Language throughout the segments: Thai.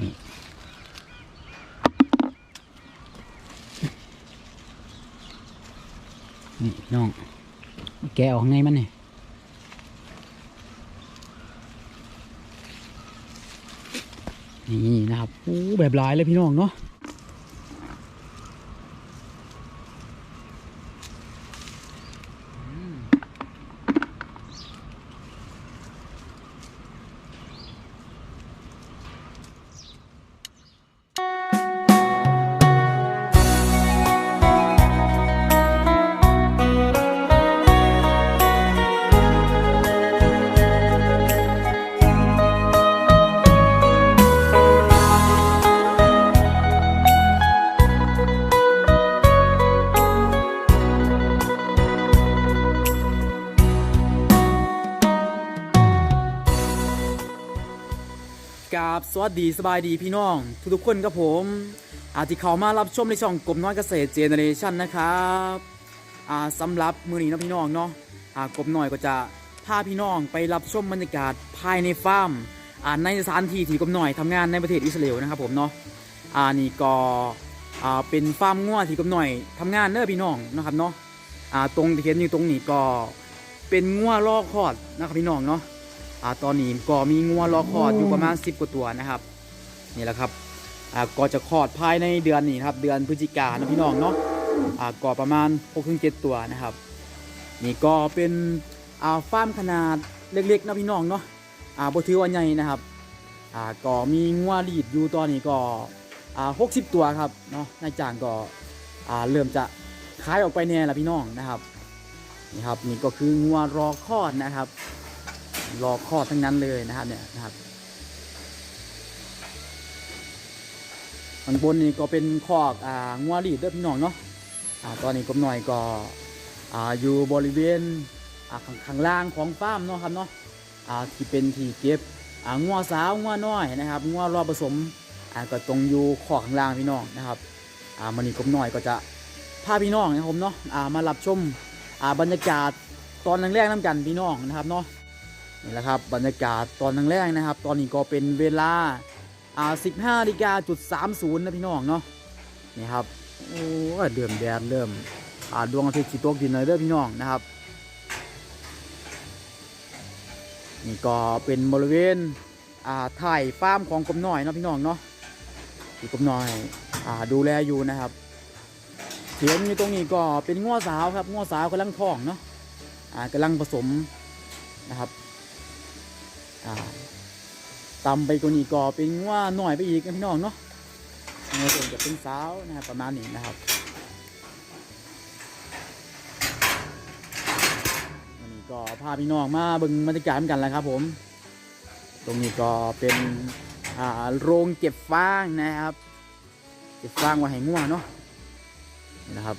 นี่นี่น้อง แกะออกไงมันเนี่ยนี่นะครับโอ้แบบหลายเลยพี่น้องเนาะ วัสดีสบายดีพี่น้อง ทุกๆคนครับผม อาจจะเข้ามารับชมในช่องกลมน้อยเกษตรเจเนเรชันนะครับอ่าสำหรับมือนี้นะพี่น้องเนาะอ่ากลมน้อยก็จะพาพี่น้องไปรับชมบรรยากาศภายในฟาร์มอ่าในสถานที่ที่กลมน้อยทำงานในประเทศอิสราเอลนะครับผมเนาะอ่านี่ก็อ่าเป็นฟาร์มงัวที่กลมน้อยทำงานเน้อพี่น้องนะครับเนาะอ่าตรงที่เห็นอยู่ตรงนี้ก็เป็นงัวลอกคลอดนะครับพี่น้องเนาะ อ่าตอนนี้ก็มีงัวรอคลอดอยู่ประมาณ 10 กว่าตัวนะครับนี่แหละครับอ่าก็จะคลอดภายในเดือนนี้นะครับเดือนพฤศจิกายนนะพี่น้องเนาะอ่าก็ประมาณ6-7ตัวนะครับนี่ก็เป็นอ่าฟาร์มขนาดเล็กๆนะพี่น้องเนาะอ่าบ่ถือว่าใหญ่นะครับอ่าก็มีงัวลีดอยู่ตอนนี้ก็อ่า60 ตัวครับเนาะนายจ้างก็อ่าเริ่มจะขายออกไปแน่ละพี่น้องนะครับนี่ครับนี่ก็คืองัวรอคลอดนะครับ รอคลอดทั้งนั้นเลยนะครับเนี่ยนะครับข้างบนนี่ก็เป็นคอกอ่างัวรีดเด้อพี่น้องเนาะอ่าตอนนี้กมหน่อยก็อ่าอยู่บริเวณอ่าข้างข้างล่างของฟาร์มเนาะครับเนาะอ่าที่เป็นที่เก็บอ่างัวสาวงัวน้อยนะครับงัวรอผสมอ่าก็ตรงอยู่คอกข้างล่างพี่น้องนะครับอ่ามันนี่กมหน่อยก็จะพาพี่น้องนะครับผมเนาะอ่ามารับชมอ่าบรรยากาศตอนแรกๆน้ำกันพี่น้องนะครับเนาะ นี่แหละครับบรรยากาศตอนแรกนะครับ ตอนนี้ก็เป็นเวลาอ่า15นาฬิกาจุด30นะพี่น้องเนาะนี่ครับโอ้เริ่มแดดเริ่มอ่าดวงอาทิตย์สีตกดินเลยเด้อพี่น้องนะครับนี่ก็เป็นบริเวณอ่าถ่ายฟาร์มของกลมน้อยเนาะพี่น้องเนาะที่กลมน้อยอ่าดูแลอยู่นะครับเห็นอยู่ตรงนี้ก็เป็นง้อสาวครับง้อสาวกำลังท้องเนาะอ่ากำลังผสมนะครับ ตำไปกว่านี้ก็เป็นว่าหน่อยไปอีกนะพี่น้องเนาะเงาส่วนจะเป็นสาวนะครับประมาณนี้นะครับวันนี้ก็พาพี่น้องมาบิ่งบรรยากาศเหมือนกันแล้วครับ ผม ตรงนี้ก็เป็นโรงเก็บฟางนะครับ เก็บฟางไว้ให้ง่วงเนาะนี่นะครับ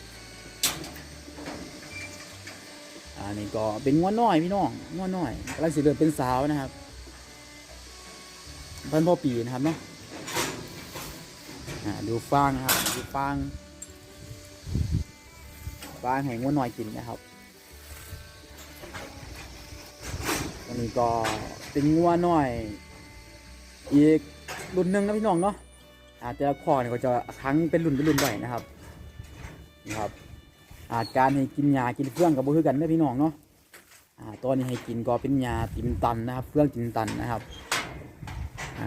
อันนี้ก็เป็นง่วน้อยพี่น้องง่วน้อยกำลังสิเดินเป็นสาวนะครับ เพิ่นพ่อปีนะครับเนาะอ่าดูฟางนะครับ ดูฟางฟางแห่งวัวหน่อยกินนะครับอันนี้ก็เป็นงัวน้อย อีกรุ่นหนึ่งนะพี่น้องเนาะอาจจะคอเนี่ยก็จะครั้งเป็นรุ่นเป็นรุ่นไปนะครับนี่ครับอาการให้กินยากินเฟื่องกับบุคือกันนะพี่น้องเนาะอ่าตอนนี้ให้กินก็เป็นยาติมตันนะครับเฟื่องกินตันนะครับ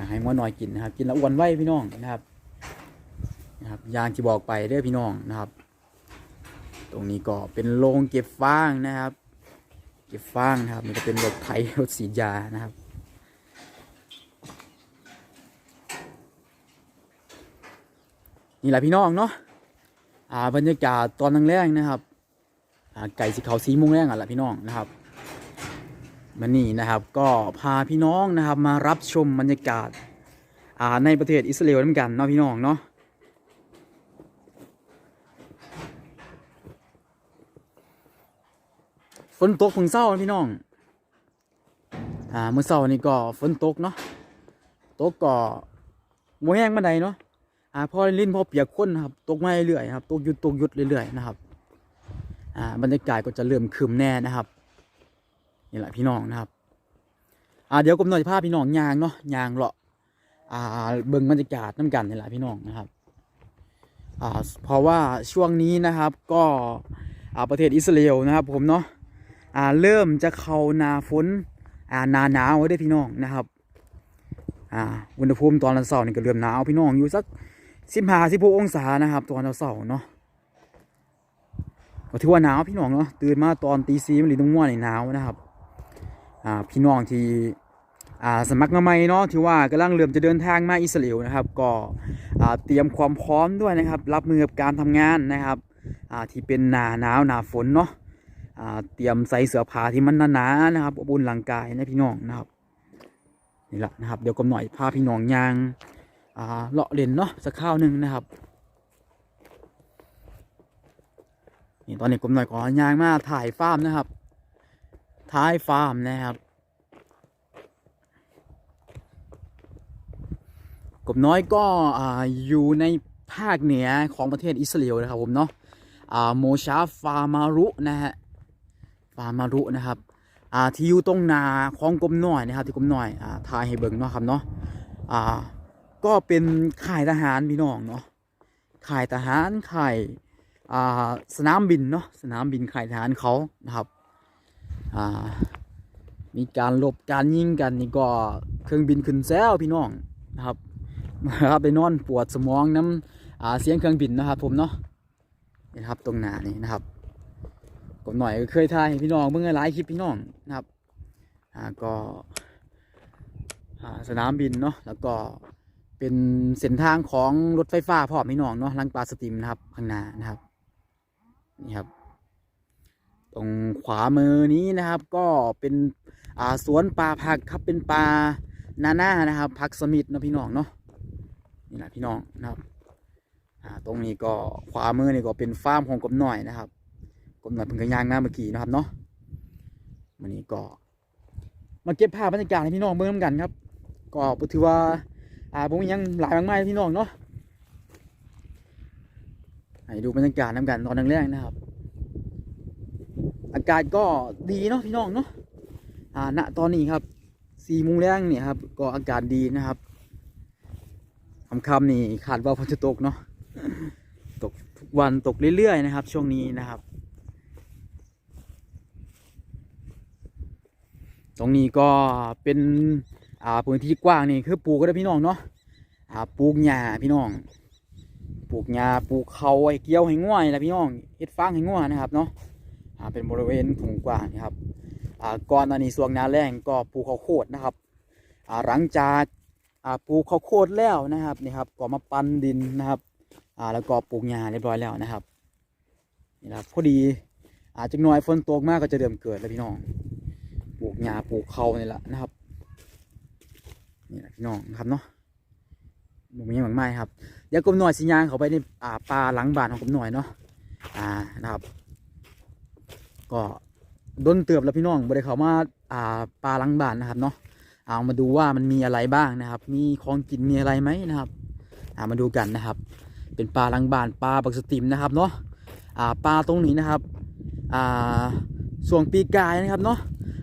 ให้หมอน้อยกินนะครับ กินแล้วอ้วนไว้พี่น้องนะครับนะครับยางที่บอกไปเด้อพี่น้องนะครับ ตรงนี้ก็เป็นโรงเก็บฟางนะครับ เก็บฟางนะครับนี่ก็เป็นรถไถรถสียานะครับนี่แหละพี่น้องเนาะอ่าบรรยากาศตอนแรกๆนะครับอ่าไก่สีขาวสีโมงแรงอะแหละพี่น้องนะครับ มันนี่นะครับก็พาพี่น้องนะครับมารับชมบรรยากาศอ่าในประเทศอิสราเอลเหมือนกันเนาะพี่น้องเนาะฝนตกฝนเศร้าพี่น้องอ่าเมื่อเช้านี้ก็ฝนตกเนาะตกก็โมแห้งมาใดเนาะอ่าพอลิ้นพอเปียกคนนะครับตกมาเรื่อยๆครับตกหยุดตกหยุดเรื่อยๆนะครับอ่าบรรยากาศก็จะเริ่มครึมแน่นะครับ นี่แหละพี่น้องนะครับ อ่าเดี๋ยวกรมหน่อยพาพี่น้องยางเนาะยางเลาะอ่าเบิ่งบรรยากาศน้ำกันนี่แหละพี่น้องนะครับ อ่าเพราะว่าช่วงนี้นะครับก็อ่าประเทศอิสราเอลนะครับ ผมเนาะอ่าเริ่มจะเข้านาฝนอ่านาหนาวไว้ด้พี่น้องนะครับอ่าอุณหภูมิตอนเช้านี่ก็เริ่มหนาวพี่น้องอยู่สักสิบห้าสิบหกองศานะครับตอนเช้าๆเนาะก็ถือว่าหนาวพี่น้องเนาะตื่นมาตอนตีสี่มันหลีตรงง่วงนี่หนาวนะครับ พี่น้องที่สมัครมาใหม่เนาะที่ว่ากำลังเริ่มจะเดินทางมาอิสราเอลนะครับ ก็เตรียมความพร้อมด้วยนะครับ รับมือกับการทำงานนะครับที่เป็นหนาหนาวหนาฝนเนาะเตรียมใส่เสื้อผ้าที่มันหนาๆนะครับอบอุ่นร่างกายนะพี่น้องนะครับนี่แหละนะครับ เดี๋ยวก็หน่อยพาพี่น้องยางเลาะเล่นเนาะสักข้าวหนึ่งนะครับนี่ตอนนี้กลมหน่อยก็ยางมาถ่ายฟาร์มนะครับ ถ่ายฟาร์มนะครับ กบน้อยก็อ่าอยู่ในภาคเหนือของประเทศอิสราเอลนะครับผมเนาะโมชาฟามารุนะฮะฟามารุนะครับที่อยู่ตรงนาของกบน้อยนะครับที่กบน้อยอ่าทายให้เบิ่งเนาะครับเนาะก็เป็นค่ายทหารพี่น้องเนาะค่ายทหารค่ายอ่สนามบินเนาะสนามบินค่ายทหารเขานะครับ มีการลบการยิงกันนี่ก็เครื่องบินขึ้นแซวพี่น้องนะครับนะครับไปนอนปวดสมองน้ำเสียงเครื่องบินนะครับ ผมเนาะนี่ครับตรงหน้านี่นะครับกดหน่อยก็เคยถ่ายพี่น้องเมื่อหลายคลิปพี่น้องนะครับอ่าก็สนามบินเนาะแล้วก็เป็นเส้นทางของรถไฟฟ้าพร้อพี่น้องเนาะลังปลาสตรีมนะครับข้างหน้านะครับนี่ครับ ตรงขวามือนี้นะครับ ก็เป็นอ่าสวนป่าผักครับเป็นป่านาน่านะครับผักสมิธนะพี่น้องเนาะนี่แหละพี่น้องนะครับอ่าตรงนี้ก็ขวามือนี่ก็เป็นฟาร์มของกบหน่อยนะครับกบหน่อยเพิ่งกระยางหน้าเมื่อกี้นะครับเนาะวันนี้ก็มาเก็บภาพบรรยากาศให้พี่น้องเบิ่งกันครับ ก็ถือว่าอ่าผมยังหลายมากมายพี่น้องเนาะให้ดูบรรยากาศน้ำกันตอนแรกๆนะครับ อากาศก็ดีเนาะพี่น้องเนาะอ่าณตอนนี้ครับสี่โมงแรงเนี่ยครับ ก็อากาศดีนะครับคำคำนี่ขาดว่าฝนจะตกเนาะตกทุกวันตกเรื่อยๆนะครับ ช่วงนี้นะครับ ตรงนี้ก็เป็นอ่าพื้นที่กว้างนี่คือปลูกก็ได้พี่น้องเนาะอ่าปลูกหญ้าพี่น้อง ปลูกหญ้าปลูกเขาไอ้เกี้ยวให้ง่วยแหละพี่น้องเฮ็ดฟางให้ง่วนะครับเนาะ เป็นบริเวณถุงกว้างนะครับก่อนอันนี้สวงนาแรงก็ปลูกข้าวโพดนะครับหลังจากปลูกข้าวโพดแล้วนะครับนี่ครับก็มาปั้นดินนะครับแล้วก็ปลูกหญ้าเรียบร้อยแล้วนะครับนี่ครับพอดีอาจจะหน่อยฝนตกมากก็จะเริ่มเกิดแล้วพี่น้องปลูกหญ้าปลูกเขานี่แหละนะครับนี่แหละพี่น้องครับเนาะบ่มีหยังมากมายครับเดี๋ยวกลมหน่อยสิยางเขาไปในป่าหลังบ้านของกลมหน่อยเนาะอ่านะครับ ก็ดนเตือบแล้วพี่น้องบ่ได้เขามาอ่าป่าลังบานนะครับเนาะเอามาดูว่ามันมีอะไรบ้างนะครับ มีของกินมีอะไรไหมนะครับเอามาดูกันนะครับ เป็นปลาลังบานปลาบักสติมนะครับเนาะอ่าปลาตรงนี้นะครับอ่าส่วงปีกายนะครับเนาะ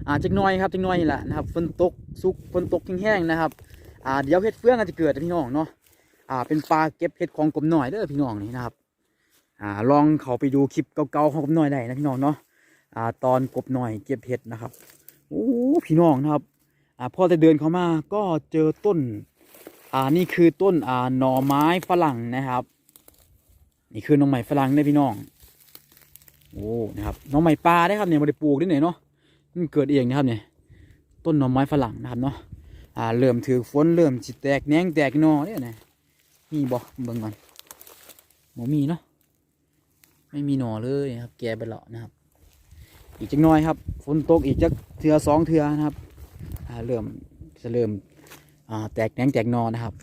อาจักน้อยครับจักน้อยนี่แหละนะครับฝนตกสุกฝนตกแห้งๆนะครับอ่าเดี๋ยวเห็ดเฟืองอาจจะเกิดพี่น้องเนาะอ่าเป็นปลาเก็บเห็ดของกลมหน่อยเด้อพี่น้องนี่นะครับอ่าลองเขาไปดูคลิปเก่าๆของกบหน่อยได้นะพี่น้องเนาะ อ่าตอนกบหน่อยเก็บเห็ดนะครับโอ้พี่น้องนะครับอ่าพอจะเดินเข้ามาก็เจอต้นอ่านี่คือต้นอ่าหน่อไม้ฝรั่งนะครับ นี่คือหน่อไม้ฝรั่งเนี่ยพี่น้องโอ้นะครับหน่อไม้ปลาได้ครับเนี่ยม่ได้ปลูกได้ไหนเนาะมันเกิดเองนะครับเนี่ยต้นหน่อไม้ฝรั่งนะครับเนาะอ่าเริ่มถือฝนเริ่มจิแตกแหนงแตกหนอเนี่ยนะมีบ่เบิ่งก่อนบ่มีเนาะไม่มีหน่อเลยครับ แกไปแล้วนะครับ อีกจักน่อยครับฝนตกอีกจักเทือสองเทือนะครับเริ่มจะเริ่มอ่าแตกแหนงแตกนอนนะครับ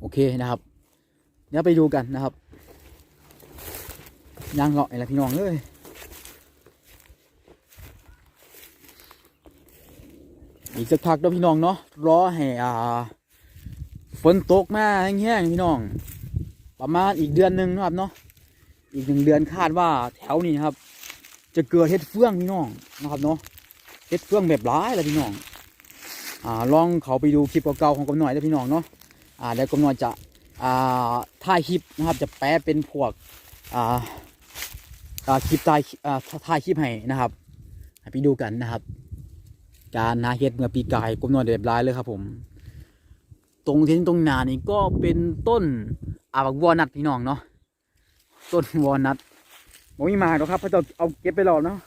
โอเคนะครับเดี๋ยวไปดูกันนะครับยางเลาะอะไรพี่น้องเอ้ยอีกสักพักเด้อพี่น้องเนาะรอให้อ่าฝนตกมาแห้งๆพี่น้อง ประมาณอีกเดือนหนึ่งนะครับเนาะ อีกหนึ่งเดือนคาดว่าแถวนี้ครับ จะเกิดเห็ดเฟืองพี่น้องนะครับเนาะเฮ็ดเฟืองแบบร้ายเลยพี่น้องอ่าลองเขาไปดูคลิปเก่าๆของกบหน่อยได้พี่น้องเนาะอ่าเดี๋ยวกบหน่อยจะอ่าถ่ายคลิปนะครับจะแปลเป็นพวกอ่าอ่าคลิปถ่ายอ่าถ่ายคลิปให้นะครับให้ไปดูกันนะครับ การนาเฮ็ดเมื่อปีกายกบหน่อยเรียบร้อยเลยครับ ผม ตรงที่ตรงหนานี่ก็เป็นต้นอาบักวนัทพี่น้องเนาะ ต้นวอลนัทผมมีหมากหรอกครับเพราะจะเอาเก็บไปหลอกเนาะ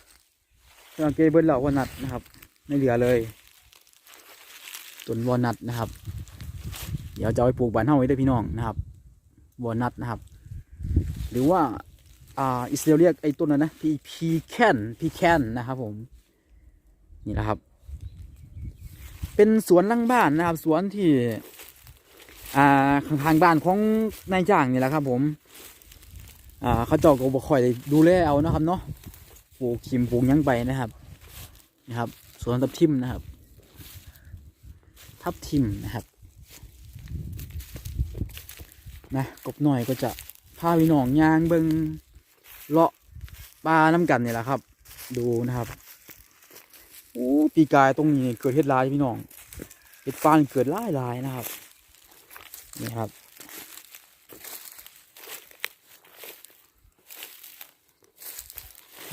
เอาเก็บเบิร์ดหลอกวอลนัทนะครับ ไม่เหลือเลยต้นวอลนัทนะครับ เดี๋ยวจะเอาไปปลูกบ้านเฮาไว้ด้วยพี่น้องนะครับวอลนัทนะครับ หรือว่าอ่าอิสราเอลเรียกไอ้ต้นนั้นนะพีพีแคนพีแคนนะครับผมนี่แหละครับ เป็นสวนหลังบ้านนะครับ สวนที่ อ่าข้างทางบ้านของนายจ้างนี่แหละครับ ผม อ่าเขาเจอกก็บ่ค่อยได้ดูแลเอานะครับเนาะปลูกขิมปลูกยังไปนะครับนะครับสวนทับทิมนะครับ ทับทิมนะครับนะกบหน่อยก็จะพาพี่น้องยางเบิงเลาะปลาน้ำกันนี่แหละครับ ดูนะครับโอ้ปีกายตรงนี้เกิดเห็ดลายพี่น้องเห็ดฟางเกิดลายลายนะครับนี่ครับ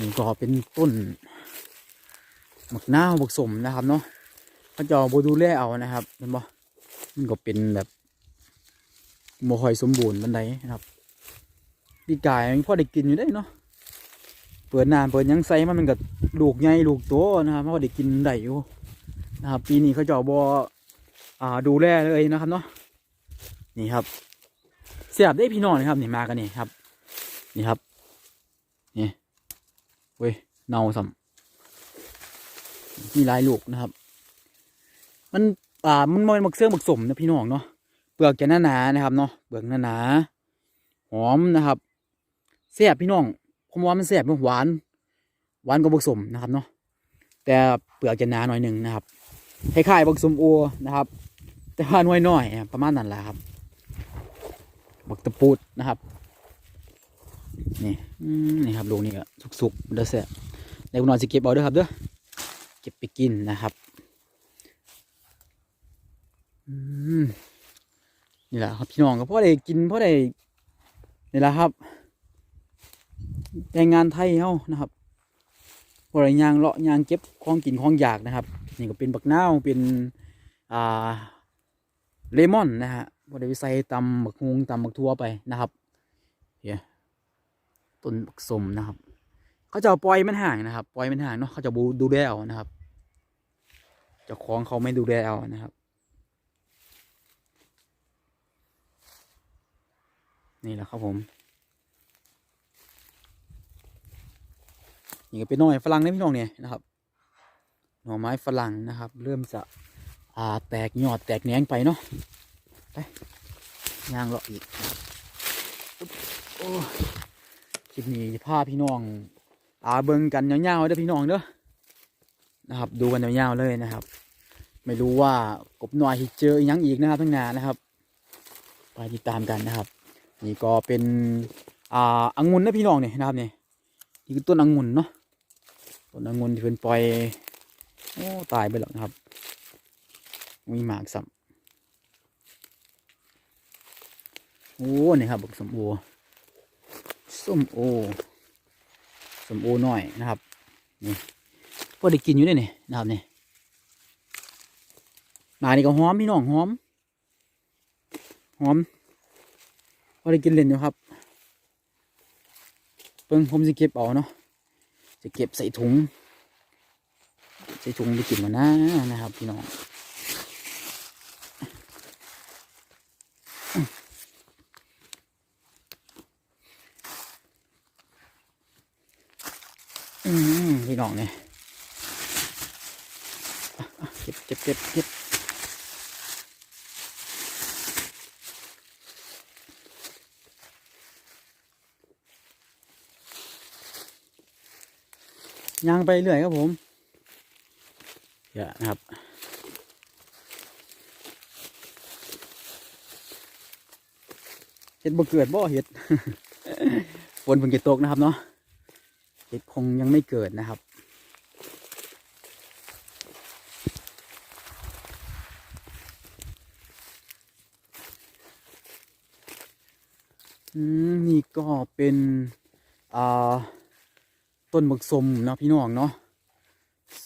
นี่ก็เป็นต้นหมักหน้าวหมักสมนะครับเนาะเขาจอาบดูแลเอานะครับเห็นบ่มันก็เป็นแบบโมคอยสมบูรณ์บันไดนะครับปีกายมันพอได้กินอยู่ได้เนาะเปิดนานเปิดยังไซมันมันก็ลูกใหญ่ลูกโตนะครับพอได้กินได้อยู่นะครับ ปีนี้เขาจอบอ่าดูแลเลยนะครับเนาะนี่ครับเสียบได้พี่น้องนะครับนี่มากันนี่ครับ นี่ครับ เว้ยเนาสัมมีลายลูกนะครับ มันอ่ามันมันมักเสื่องมักสมนะพี่น้องเนาะเปลือกจะหนาๆนะครับเนาะเปลือกหนาๆหอมนะครับเสียบพี่น้องผมว่ามันเสียบมันหวาน หวานกว่าบักสมนะครับเนาะแต่เปลือกจะหนาหน่อยหนึ่งนะครับคล้ายๆบักสมโอนะครับ แต่ว่าน้อยน้อยๆประมาณนั้นแหละครับ บักตะปูดนะครับ นี่นี่ครับลูกนี่ก็สุกๆเด้อเสียในคุณนอนสิเก็บเอาเด้อครับเด้อเก็บไปกินนะครับนี่แหละครับพี่น้องก็พ่อได้กินพ่อได้นี่แหละครับแรงงานไทยเฮานะครับพอได้ยางเลาะยางเก็บของกินของอยากนะครับ นี่ก็เป็นบักนาวเป็นอ่าเลมอนนะฮะพอได้ไปใส่ตำบักฮุงตำบักทั่วไปนะครับเฮีย ต้นบักสมนะครับ เขาจะปล่อยมันห่างนะครับ ปล่อยมันห่างเนาะเขาจะบูดูแลเอานะครับเจ้าของเขาไม่ดูแลเอานะครับ นี่แหละครับผมนี่ก็เป็นหน่อยฝรั่งนะพี่น้องเนี่ยนะครับหน่อไม้ฝรั่งนะครับ เริ่มจะอ่าแตกยอดแตกแหนงไปเนาะไปย่างเลาะอีกโอ้ คลิปนี้พาพี่น้องอาเบิ่งกันยาวๆเด้อพี่น้องเด้อนะครับ ดูกันยาวๆเลยนะครับ ไม่รู้ว่ากบหน่อยเจออีกยังอีกนะครับทั้งงานะครับไปติดตามกันนะครับ นี่ก็เป็นอ่าองุ่นนะพี่น้องเนี่ยนะครับเนี่ยนี่คือต้นองุ่นเนาะต้นองุนที่เป็นปล่อยโอ้ตายไปแล้วนะครับมีหมากสัมโอ้นี่ครับบักสมโอ ส้มโอส้มโอหน่อยนะครับนี่พอได้กินอยู่เนี่ยนี่นะครับนี่หมานี่ก็หอมพี่น้องหอมหอมพอได้กินเล่นอยู่ครับเพิ่งผมจะเก็บเอาเนาะจะเก็บใส่ถุงใส่ถุงไปกินมานะนะครับพี่น้อง อืมพี่ น้องเนี่ยเก็บเก็บเก็บเก็บยางไปเรื่อยครับผมเยอะนะครับเห็ดบ่เกิดบ่เห็ดฝนเพิ่งจะตกนะครับเนาะเห็ดคงยังไม่เกิดนะครับ นี่ก็เป็นอ่าต้นบักสมนะพี่น้องเนาะ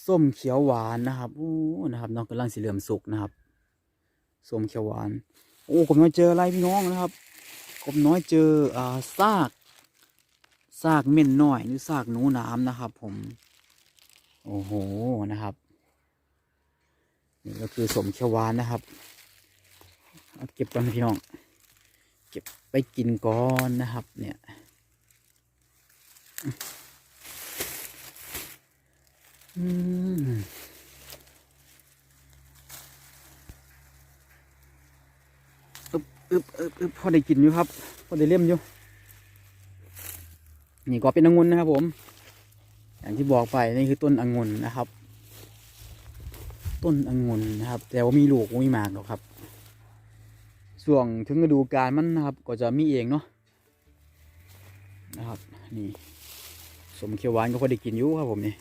ส้มเขียวหวานนะครับโอ้นะครับน้องกำลังสีเหลือมสุกนะครับส้มเขียวหวาน โอ้ผมน้อยเจออะไรพี่น้องนะครับผมน้อยเจออ่าซากซากเม่นน้อยหรือซากหนูน้ำนะครับ ผม โอ้โหนะครับนี่ก็คือสมเขียวหวานนะครับ เก็บก่อนพี่น้อง เก็บไปกินก่อนนะครับ เนี่ยอืมอึบอึบอึบอึบพอได้กินอยู่ครับพอได้เล่มอยู่ นี่ก็เป็นองุ่นนะครับผม อย่างที่บอกไปนี่คือต้นองุ่นนะครับ ต้นองุ่นนะครับ แต่ว่ามีลูกบ่มีหมากหรอกครับ ช่วงถึงฤดูกาลมันนะครับ ก็จะมีเองเนาะนะครับนี่สมเขียวหวานก็พอได้กินอยู่ครับผมนี่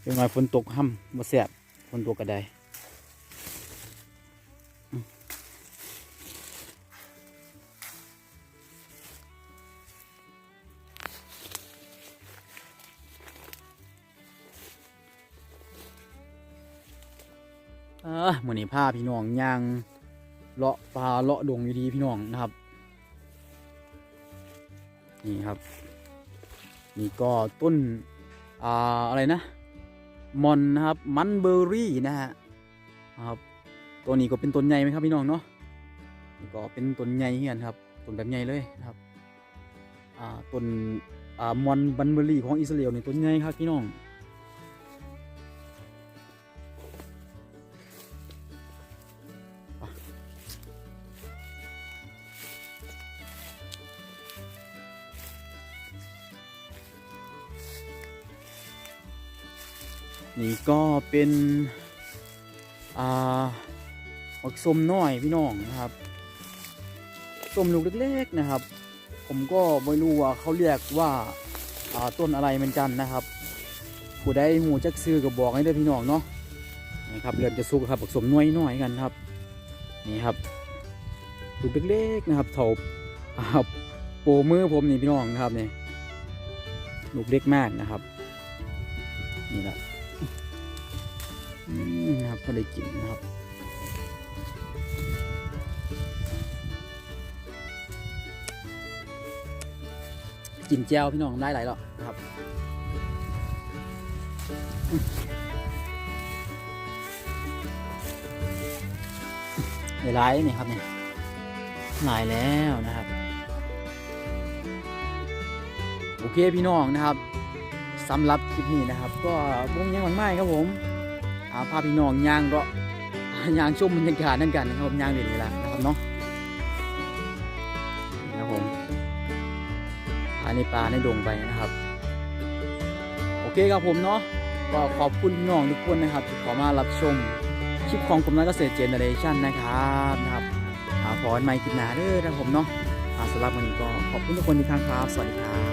เดี๋ยวหน่อยฝนตกห้ำมาแสบฝนตกกระไดอืมอ่ามือนี้พาพี่น้องย่าง เลาะปลาเลาะดงอยู่ดีพี่น้องนะครับ นี่ครับ นี่ก็ต้นอ่าอะไรนะมอนนะครับมันเบอร์รี่นะฮะนะครับตัวนี้ก็เป็นต้นใหญ่ไหมครับพี่น้องเนาะนี่ก็เป็นต้นใหญ่เฮียนครับต้นแบบใหญ่เลยนะครับอ่าต้นอ่ามอนบันเบอร์รี่ของอิสราเอลนี่ต้นใหญ่ครับพี่น้อง นี่ก็เป็นอ่าหมักส้มน้อยพี่น้องนะครับส้มลูกเล็กๆนะครับ ผมก็ไม่รู้ว่าเขาเรียกว่าาต้นอะไรเหมือนกันนะครับผู้ใดหูจักซื้อก็บบอกให้เด้พี่น้องเนาะนี่ครับเริ่มจะสุกครับผสมน้อยน้อยกันครับ นี่ครับลูกเล็กๆนะครับเท่าอ่าโปมือผมนี่พี่น้องนะครับนี่ลูกเล็กมากนะครับ นี่แหละ ก็ได้กินนะครับ กินแจ้วพี่น้องได้หลายหรอกนะครับได้หลายนี่ครับเนี่ยหลายแล้วนะครับ โอเคพี่น้องนะครับสำหรับคลิปนี้นะครับ ก็วงยังมันไม่ครับผมาพาพี่น้องย่างก็ย่างชมบรรยากาศนั่นกันนะครับย่างเด่นเวลานะครับเนาะนี่ครับผมพาในป่าในดงไปนะครับ โอเคครับผมเนาะก็ขอบคุณพี่น้องทุกคนนะครับที่เข้ามารับชมคลิปของกรมนักเกษตรเจเนเรชันนะครับนะครับขอให้ไม่กินหนาเด้อนะครับผมเนาะสำหรับวันนี้ก็ขอบคุณทุกคนที่ข้างครับ สวัสดีครับ